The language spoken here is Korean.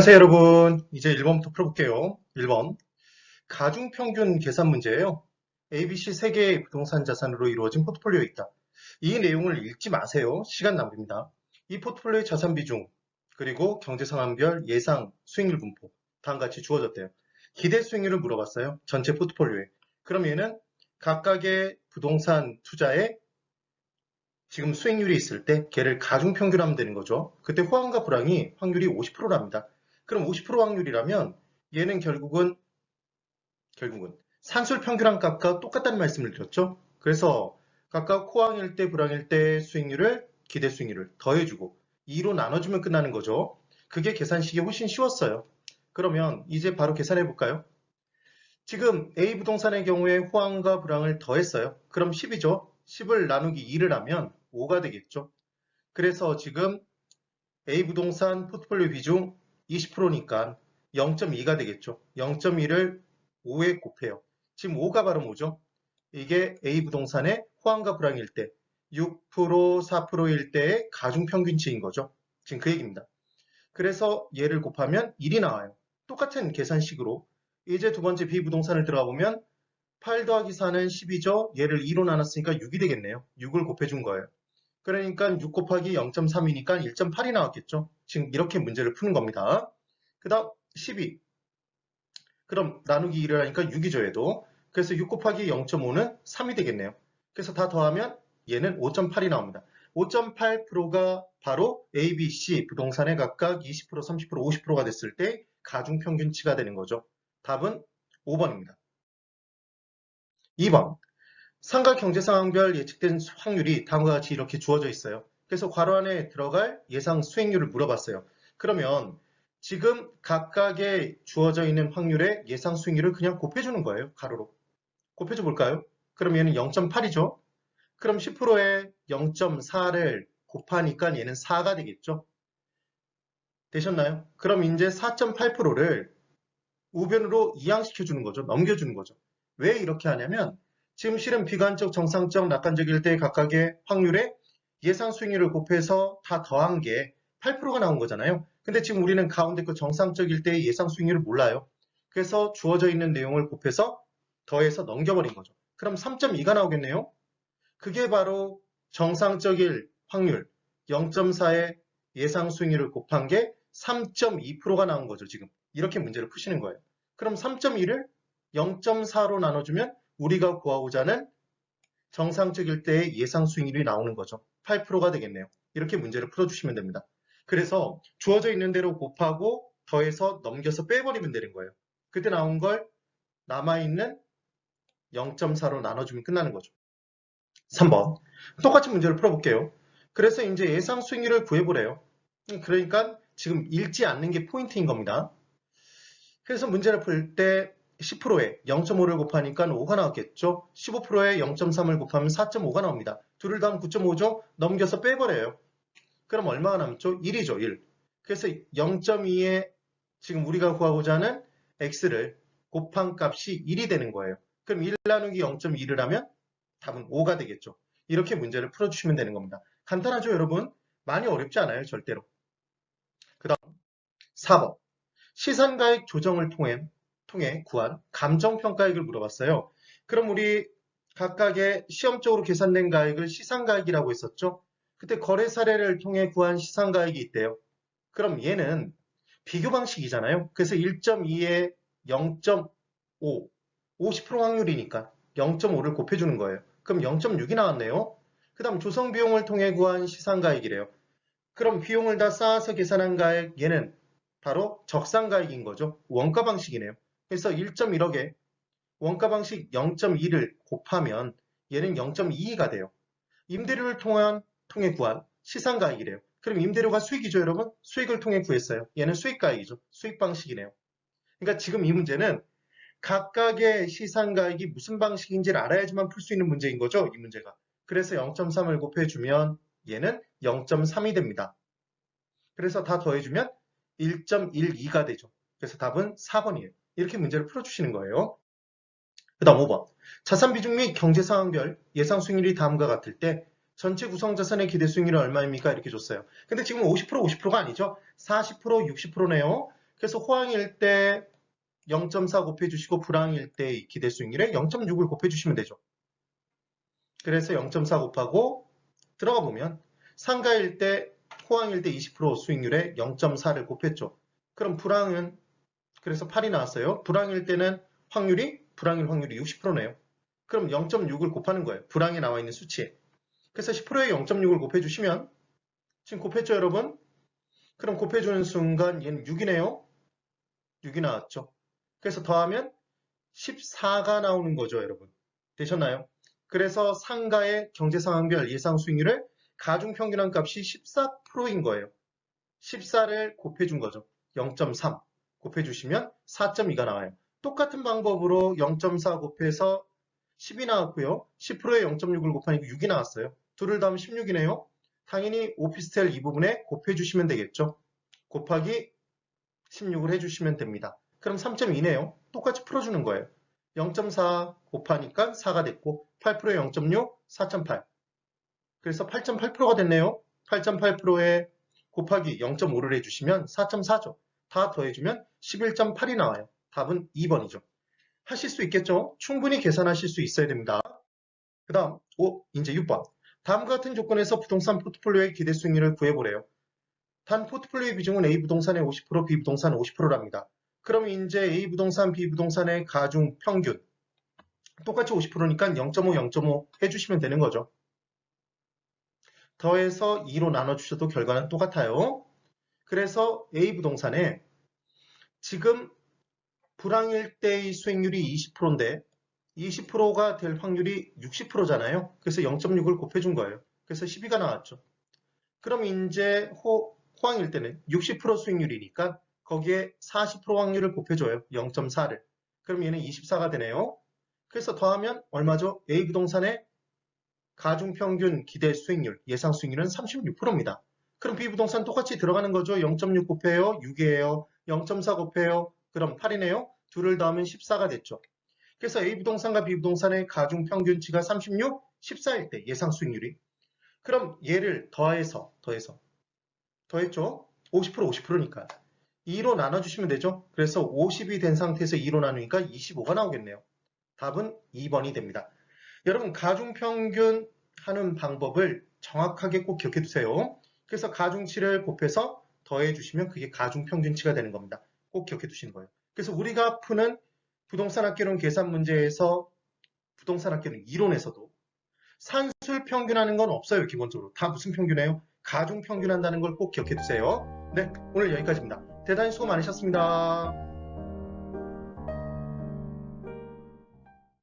안녕하세요 여러분. 이제 1번부터 풀어볼게요. 1번. 가중평균 계산 문제예요. ABC 3개의 부동산 자산으로 이루어진 포트폴리오에 있다. 이 내용을 읽지 마세요. 시간 낭비입니다. 이 포트폴리오의 자산 비중 그리고 경제상황별 예상 수익률 분포 다음같이 주어졌대요. 기대 수익률을 물어봤어요. 전체 포트폴리오에. 그럼 얘는 각각의 부동산 투자에 지금 수익률이 있을 때 걔를 가중평균하면 되는 거죠. 그때 호황과 불황이 확률이 50%랍니다. 그럼 50% 확률이라면 얘는 결국은 결국은 산술평균한 값과 똑같다는 말씀을 드렸죠. 그래서 각각 호황일 때 불황일 때 수익률을 기대 수익률을 더해주고 2로 나눠주면 끝나는 거죠. 그게 계산식이 훨씬 쉬웠어요. 그러면 이제 바로 계산해 볼까요? 지금 A 부동산의 경우에 호황과 불황을 더했어요. 그럼 10이죠. 10을 나누기 2를 하면 5가 되겠죠. 그래서 지금 A 부동산 포트폴리오 비중 20%니까 0.2가 되겠죠. 0.2를 5에 곱해요. 지금 5가 바로 뭐죠? 이게 A 부동산의 호황과 불황일 때 6%, 4%일 때의 가중평균치인 거죠. 지금 그 얘기입니다. 그래서 얘를 곱하면 1이 나와요. 똑같은 계산식으로 이제 두 번째 B 부동산을 들어가 보면 8 더하기 4는 10이죠. 얘를 2로 나눴으니까 6이 되겠네요. 6을 곱해준 거예요. 그러니까 6 곱하기 0.3이니까 1.8이 나왔겠죠. 지금 이렇게 문제를 푸는 겁니다. 그 다음 12. 그럼 나누기 1을 하니까 6이죠 얘도. 그래서 6 곱하기 0.5는 3이 되겠네요. 그래서 다 더하면 얘는 5.8이 나옵니다. 5.8%가 바로 A, B, C 부동산에 각각 20%, 30%, 50%가 됐을 때 가중평균치가 되는 거죠. 답은 5번입니다. 2번 상가 경제 상황별 예측된 확률이 다음과 같이 이렇게 주어져 있어요. 그래서 괄호 안에 들어갈 예상 수익률을 물어봤어요. 그러면 지금 각각의 주어져 있는 확률의 예상 수익률을 그냥 곱해주는 거예요. 가로로. 곱해줘 볼까요? 얘는 0.8이죠. 그럼 10%에 0.4를 곱하니까 얘는 4가 되겠죠. 되셨나요? 그럼 이제 4.8%를 우변으로 이항시켜주는 거죠. 넘겨주는 거죠. 왜 이렇게 하냐면 지금 실은 비관적, 정상적, 낙관적일 때 각각의 확률에 예상 수익률을 곱해서 다 더한 게 8%가 나온 거잖아요. 근데 지금 우리는 가운데 그 정상적일 때의 예상 수익률을 몰라요. 그래서 주어져 있는 내용을 곱해서 더해서 넘겨버린 거죠. 그럼 3.2가 나오겠네요. 그게 바로 정상적일 확률 0.4의 예상 수익률을 곱한 게 3.2%가 나온 거죠. 지금 이렇게 문제를 푸시는 거예요. 그럼 3.2를 0.4로 나눠주면 우리가 구하고자 하는 정상적일 때의 예상 수익률이 나오는 거죠. 8%가 되겠네요. 이렇게 문제를 풀어주시면 됩니다. 그래서 주어져 있는 대로 곱하고 더해서 넘겨서 빼버리면 되는 거예요. 그때 나온 걸 남아있는 0.4로 나눠주면 끝나는 거죠. 3번 똑같은 문제를 풀어볼게요. 그래서 이제 예상 수익률을 구해보래요. 그러니까 지금 읽지 않는 게 포인트인 겁니다. 그래서 문제를 풀 때 10%에 0.5를 곱하니까 5가 나왔겠죠. 15%에 0.3을 곱하면 4.5가 나옵니다. 둘을 더하면 9.5죠. 넘겨서 빼버려요. 그럼 얼마가 남죠? 1이죠. 1. 그래서 0.2에 지금 우리가 구하고자 하는 x를 곱한 값이 1이 되는 거예요. 그럼 1 나누기 0.2를 하면 답은 5가 되겠죠. 이렇게 문제를 풀어주시면 되는 겁니다. 간단하죠, 여러분? 많이 어렵지 않아요, 절대로. 그 다음 4번 시산가액 조정을 통해 통해 구한 감정평가액을 물어봤어요. 그럼 우리 각각의 시험적으로 계산된 가액을 시상가액이라고 했었죠. 그때 거래 사례를 통해 구한 시상가액이 있대요. 그럼 얘는 비교 방식이잖아요. 그래서 1.2에 0.5, 50% 확률이니까 0.5를 곱해주는 거예요. 그럼 0.6이 나왔네요. 그 다음 조성 비용을 통해 구한 시상가액이래요. 그럼 비용을 다 쌓아서 계산한 가액 얘는 바로 적상가액인 거죠. 원가 방식이네요. 그래서 1.1억에 원가 방식 0.2를 곱하면 얘는 0.22가 돼요. 임대료를 통한 통해 구한 시상가액이래요. 그럼 임대료가 수익이죠, 여러분? 수익을 통해 구했어요. 얘는 수익가액이죠. 수익 방식이네요. 그러니까 지금 이 문제는 각각의 시상가액이 무슨 방식인지를 알아야지만 풀 수 있는 문제인 거죠, 이 문제가. 그래서 0.3을 곱해주면 얘는 0.3이 됩니다. 그래서 다 더해주면 1.12가 되죠. 그래서 답은 4번이에요. 이렇게 문제를 풀어주시는 거예요. 그 다음 5번. 자산 비중 및 경제 상황별 예상 수익률이 다음과 같을 때 전체 구성 자산의 기대 수익률은 얼마입니까? 이렇게 줬어요. 근데 지금 50% 50%가 아니죠. 40% 60%네요. 그래서 호황일 때 0.4 곱해주시고 불황일 때이 기대 수익률에 0.6을 곱해주시면 되죠. 그래서 0.4 곱하고 들어가 보면 상가일 때 호황일 때 20% 수익률에 0.4를 곱했죠. 그럼 불황은 그래서 8이 나왔어요. 불황일 때는 확률이 불황일 확률이 60%네요. 그럼 0.6을 곱하는 거예요. 불황에 나와 있는 수치에. 그래서 10%에 0.6을 곱해주시면 지금 곱했죠, 여러분? 그럼 곱해주는 순간 얘는 6이네요. 6이 나왔죠. 그래서 더하면 14가 나오는 거죠, 여러분. 되셨나요? 그래서 상가의 경제상황별 예상 수익률을 가중평균한 값이 14%인 거예요. 14를 곱해준 거죠. 0.3 곱해주시면 4.2가 나와요. 똑같은 방법으로 0.4 곱해서 10이 나왔고요. 10%에 0.6을 곱하니까 6이 나왔어요. 둘을 더하면 16이네요. 당연히 오피스텔 이 부분에 곱해주시면 되겠죠. 곱하기 16을 해주시면 됩니다. 그럼 3.2네요. 똑같이 풀어주는 거예요. 0.4 곱하니까 4가 됐고 8%에 0.6, 4.8. 그래서 8.8%가 됐네요. 8.8%에 곱하기 0.5를 해주시면 4.4죠. 다 더해주면 11.8이 나와요. 답은 2번이죠. 하실 수 있겠죠? 충분히 계산하실 수 있어야 됩니다. 그 다음, 오, 이제 6번. 다음과 같은 조건에서 부동산 포트폴리오의 기대 수익률을 구해보래요. 단 포트폴리오의 비중은 A 부동산의 50%, B 부동산 50%랍니다. 그럼 이제 A 부동산, B 부동산의 가중 평균 똑같이 50%니까 0.5, 0.5 해주시면 되는 거죠. 더해서 2로 나눠주셔도 결과는 똑같아요. 그래서 A 부동산에 지금 불황일 때의 수익률이 20%인데 20%가 될 확률이 60%잖아요. 그래서 0.6을 곱해준 거예요. 그래서 12가 나왔죠. 그럼 이제 호, 호황일 때는 60% 수익률이니까 거기에 40% 확률을 곱해줘요. 0.4를. 그럼 얘는 24가 되네요. 그래서 더하면 얼마죠? A 부동산의 가중평균 기대 수익률, 예상 수익률은 36%입니다. 그럼 B 부동산 똑같이 들어가는 거죠. 0.6 곱해요. 6이에요. 0.4 곱해요. 그럼 8이네요. 둘을 더하면 14가 됐죠. 그래서 A 부동산과 B 부동산의 가중평균치가 36, 14일 때 예상 수익률이. 그럼 얘를 더해서, 더해서, 더했죠? 50%, 50%니까. 2로 나눠주시면 되죠. 그래서 50이 된 상태에서 2로 나누니까 25가 나오겠네요. 답은 2번이 됩니다. 여러분 가중평균 하는 방법을 정확하게 꼭 기억해 두세요. 그래서 가중치를 곱해서 더해 주시면 그게 가중평균치가 되는 겁니다. 꼭 기억해 두시는 거예요. 그래서 우리가 푸는 부동산 학교론 계산 문제에서 부동산 학교는 이론에서도 산술 평균하는 건 없어요. 기본적으로. 다 무슨 평균해요? 가중 평균한다는 걸 꼭 기억해 두세요. 네, 오늘 여기까지입니다. 대단히 수고 많으셨습니다.